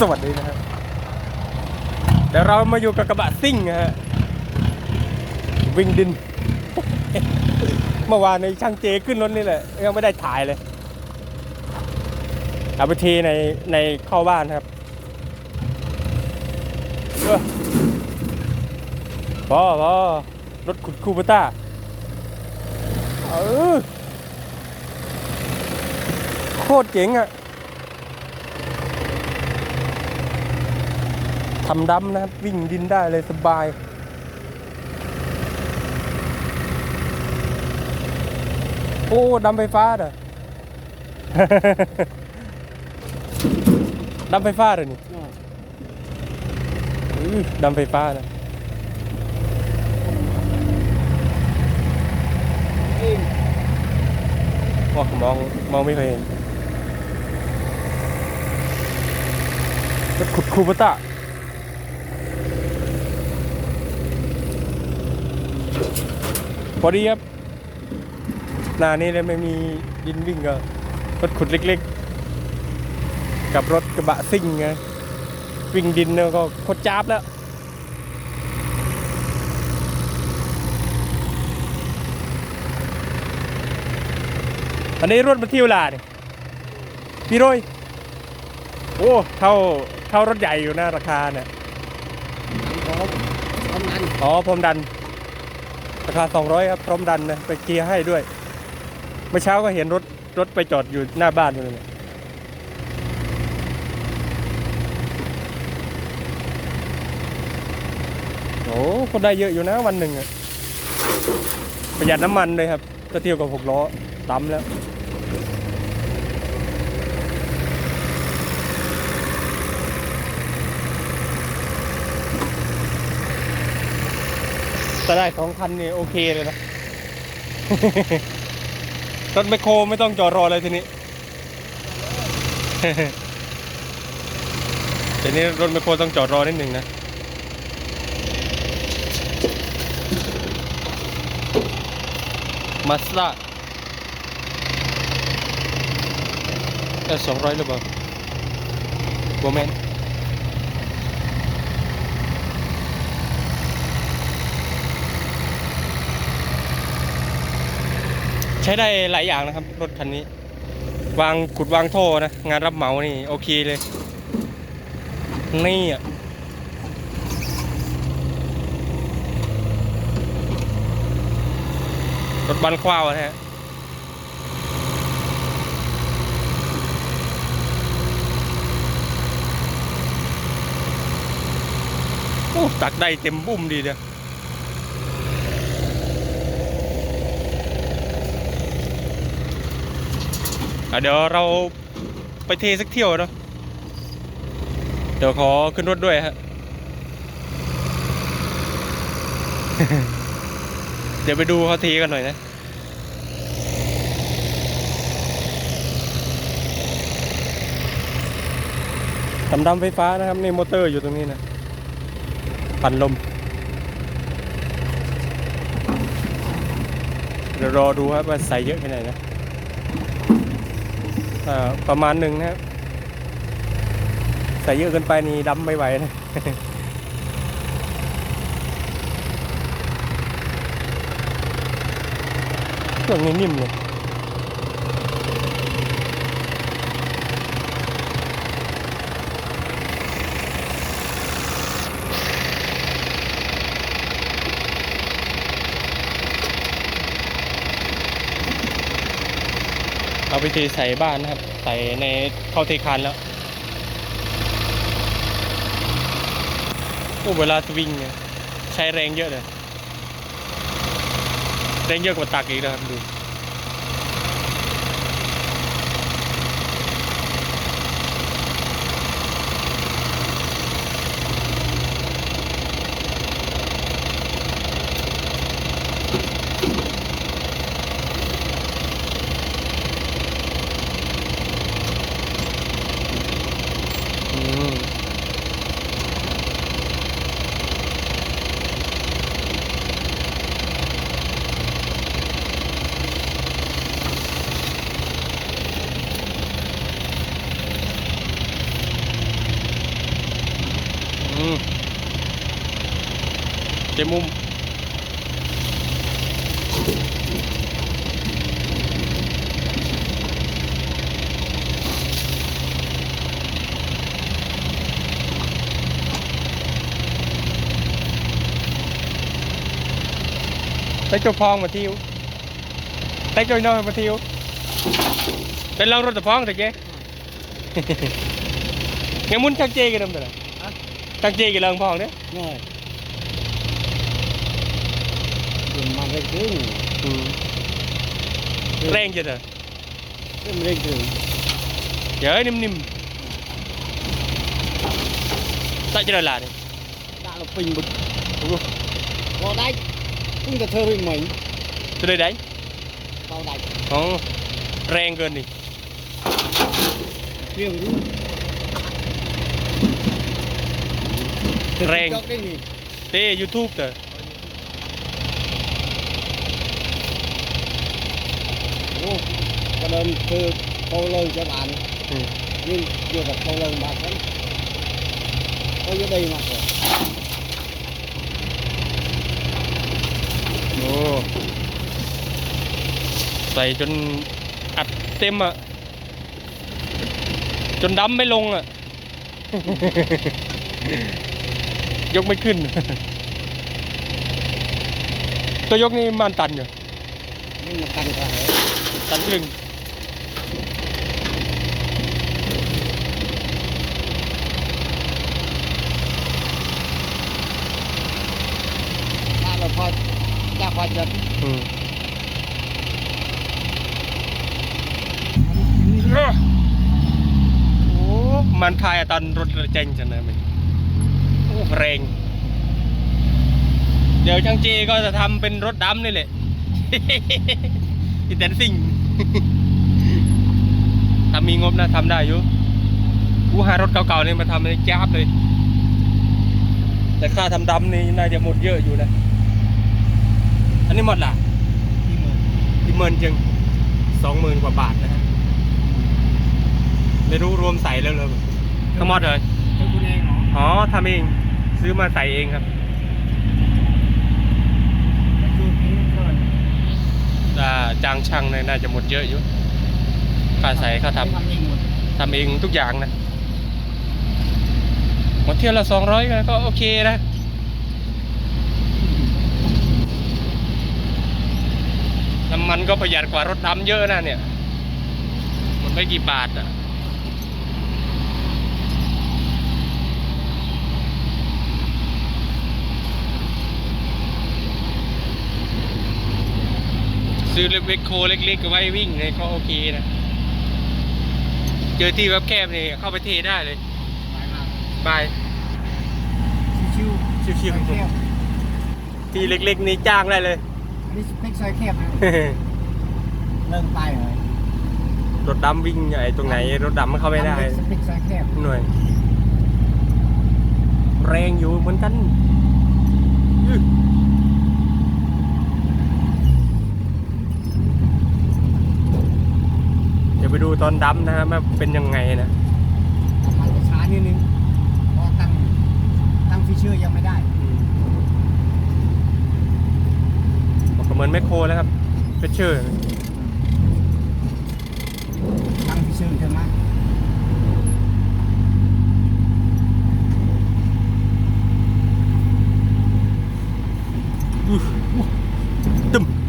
สวัสดีนะครับเดี๋ยวเรามาอยู่กับกระบะซิ่งฮะวิ่งดิน เมื่อวานในช่างเจขึ้นรถนี่แหละยังไม่ได้ถ่ายเลยเอาไปเทในในเข้าบ้านครับเออพอพอรถขุดคูปต้าเออโคตรเจ๋งอะ ทำดำนะครับ วิ่งดินได้เลยสบาย โอ้ดำไฟฟ้าเด้อดำไฟฟ้าเลยนี่ดำไฟฟ้านะมองมองมองไม่เคยเห็นรถขุดคูปต้า พอดีครับ หนานี้เลยไม่มีดินวิ่งก็รถขุดเล็กๆ กับรถกระบะซิ่งไงวิ่งดินเนี่ยก็โคตรจ้าบแล้วอันนี้รถมาเที่ยวลาเนี่ยพี่โรยโอ้เท่าเท่ารถใหญ่อยู่นะราคาเนี่ยพร้อมพร้อมนั้นอ๋อพรมดัน ราคา 200 ครับพร้อมดันนะไปเกียร์ให้ด้วยเมื่อเช้าก็เห็นรถรถไปจอดอยู่หน้าบ้านเลยโอ้ก็ได้เยอะอยู่นะวันหนึ่งอะประหยัดน้ำมันเลยครับก็เที่ยวกับหกล้อตั้มแล้ว ถ้าได้สองคันนี่โอเคเลยนะ รถไมโครไม่ต้องจอดรอเลยทีนี้ทีนี้รถไมโครต้องจอดรอนิดหนึ่งนะมาสด้าเออสองร้อยหรือเปล่าโบแมน ใช้ได้หลายอย่างนะครับ รถคันนี้ วางขุดวางท่อนะ งานรับเหมานี่ โอเคเลย นี่อะรถบันคว้าวนะฮะโอ้ตักได้เต็มบุ้มดีเดียวอ่ เดี๋ยวเราไปเทสักเที่ยวเนาะเดี๋ยวขอขึ้นรถด้วยฮะเดี๋ยวไปดูเขาเทกันหน่อยนะทำดำไฟฟ้านะครับนี่มอเตอร์อยู่ตรงนี้นะปั่นลมเดี๋ยวรอดูครับว่าใส่เยอะแค่ไหนนะ ประมาณหนึ่งนะครับใส่เยอะเกินไปนี่ดำไม่ไหวนะเครื่องนี้นิ่มเลยาไปใส่บ้านนะครับ ใส่ในเข้าเทคานแล้วโอ้เวลาสวิงใช้แรงเยอะเลยแรงเยอะกว่าตักอีกนะครับดู จมุมไปจบพองมาทิวไปจอยน้อยมาทิวเป็นลองรถตะพองแต่เจ๊ยังมุนจังเจกันนำแต่ละฮะจังเจกันลองพองเนี่ย rồi đừng mà cái cứ แรงจังเถอะ cái mình lên trường เดี๋ยวนิ่มๆตัดจะได้ละเนี่ย đã là bình bực vào đây cũng là thơ hình mình จะได้ได้ vào đây อ๋อแรงเกินนี่ riêng cứ Rèn. cho cái gì เต้ยูทูบเถอะ Ồ, cho nên thư câu lời cho bạn อืม nhưng vừa gặp câu lời bạn vẫn có dưới đây mà rồi โอ้ใส่จนอัดเต็มอะจนดำไม่ลงอะยกไม่ขึ้น ตัวยกนี่มันตันอยู่ nhưng mà cần phải ตันครึ่ง đã là phải ra phải chân อืมโอ้มันทายอะตอนรถระเจงจังนะมันโอ้แรงเดี๋ยวช่างเจก็จะทำเป็นรถดำนี่แหละ อีแตนซิ่ง ถ้ามีงบนะทำได้อยู่กูหารถเก่าๆนี่มาทำในจ้าบเลย แต่ค่าทำดำนี่น่าจะหมดเยอะอยู่นะ อันนี้หมดล่ะ đi mượn ที่เมินจึงสองหมื่นกว่าบาทนะฮะไม่รู้รวมใส่แล้วเลยทั้งหมดเลย cho cô nghe nó อ๋อทำเอง ซื้อมาใส่เองครับ chú cũng rồi ถ้า จ้างช่างเนี่ยน่าจะหมดเยอะอยู่ค่าใส่ค่าททำเองหมดำทำเองทุกอย่างนะหมดเที่ยวละสองร้อยก็โอเคนะน้ำมันก็ประหยัดกว่ารถดำเยอะนะเนี่ย มันไม่กี่บาทอะ ซื้อเล็กๆโคเล็กๆก็ไว้วิ่งเนี่ยก็โอเคนะเจอที่แคบๆนี่เข้าไปเทได้เลย phải mà บาย chiêu ชิว xoay ๆ khép ที่เล็กๆนี่จ้างได้เลย đi cách xoay khép này lưng tay rồi รถดำวิ่งไอ้ตรงไหน รถดำมันเข้าไม่ได้ Cách xoay khép หน่วย แรงอยู่เหมือนกัน ดูตอนดั้มนะฮะว่าเป็นยังไงนะมานจะช้านิดนึงเพราะตั้งตั้งฟีเจอร์ยังไม่ได้อืมบอกเหมือนแมคโครแล้วครับเฟชเชอร์ ตั้งฟีเจอร์ใช่ไหมตึม